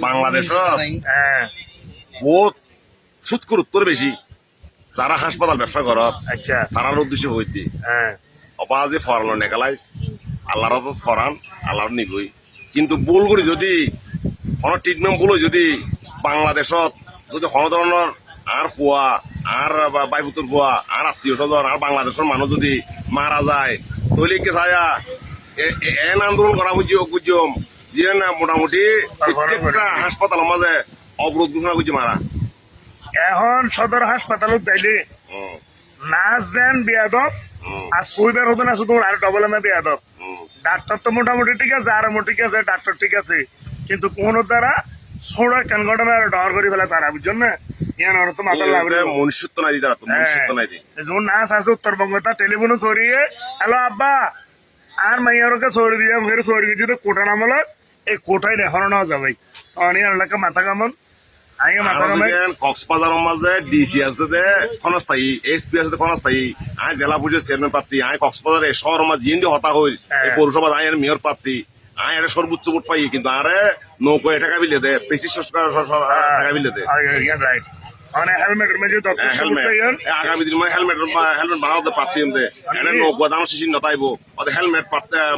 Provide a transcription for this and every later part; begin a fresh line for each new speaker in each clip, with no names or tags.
বাংলাদেশত
হ্যাঁ
বহুত বেশি। যারা হাসপাতাল ব্যবসা করত
আচ্ছা।
তারার উদ্দেশ্য হইতে।
হ্যাঁ।
অপাজে ফরানো নেকালাইস আল্লাহর তো ফরান আল্লাহর নিগই কিন্তু ভুল করে যদি কোনো ট্রিটমেন্ট ভুল যদি বাংলাদেশত যদি কোনো ধরনের আর ফুয়া আর বাইপুতর ফুয়া আর আত্মীয় স্বজন আর বাংলাদেশের মানুষ যদি মারা যায় তৈলে কি ছায়া? এন আন্দোলন করা বুঝি বুঝম যে না মোটামুটি প্রত্যেকটা হাসপাতালের মাঝে অবরোধ ঘোষণা করছে মারা।
এখন সদর হাসপাতালত যাইলে
হুম,
নাচ দেন বিয়াদব আর সুইবার হতো না শুধু আর ডবল এম বিয়াদব। ডাক্তার তো মোটামুটি ঠিক আছে আর ঠিক আছে ডাক্তার ঠিক আছে। কিন্তু কোন দ্বারা ছোড়া কেন ঘটনা ডর করি ফেলে তারা তো লাগবে
এতে মনুষ্যত্ব নাই তারা তো মনুষ্যত্ব নাই
যেমন নাচ আছে উত্তরবঙ্গ তা টেলিফোনও সরিয়ে হ্যালো আব্বা আর মাইয়ারকে সরি দিয়ে ফের সরি যদি কোটা নামলো এই কোটাই দেখানো না যাবে। অনেক এলাকা মাথা কামন। আগে মাথা কামাই
কক্সবাজারের মাঝে ডিসি আছে দে ক্ষণস্থায়ী এসপি আছে ক্ষণস্থায়ী আই জেলা পরিষদ চেয়ারম্যান প্রার্থী আই কক্সবাজারে শহর মাঝে জিন্দি হতা হই। এই মেয়র সর্বোচ্চ ভোট পাই কিন্তু আরে নৌকো টাকা বিলে দে পেশি সরকার টাকা বিলে দে।
রাইট মানে দত্ত
হেলমেট।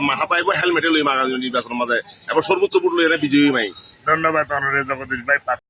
মাথা পাইব হেলমেটে লই মাগা নির্বাচনের মাঝে এবার সর্বোচ্চ বুট লই এনে বিজয়ী মাই।
ধন্যবাদ অনারে জগদীশ ভাই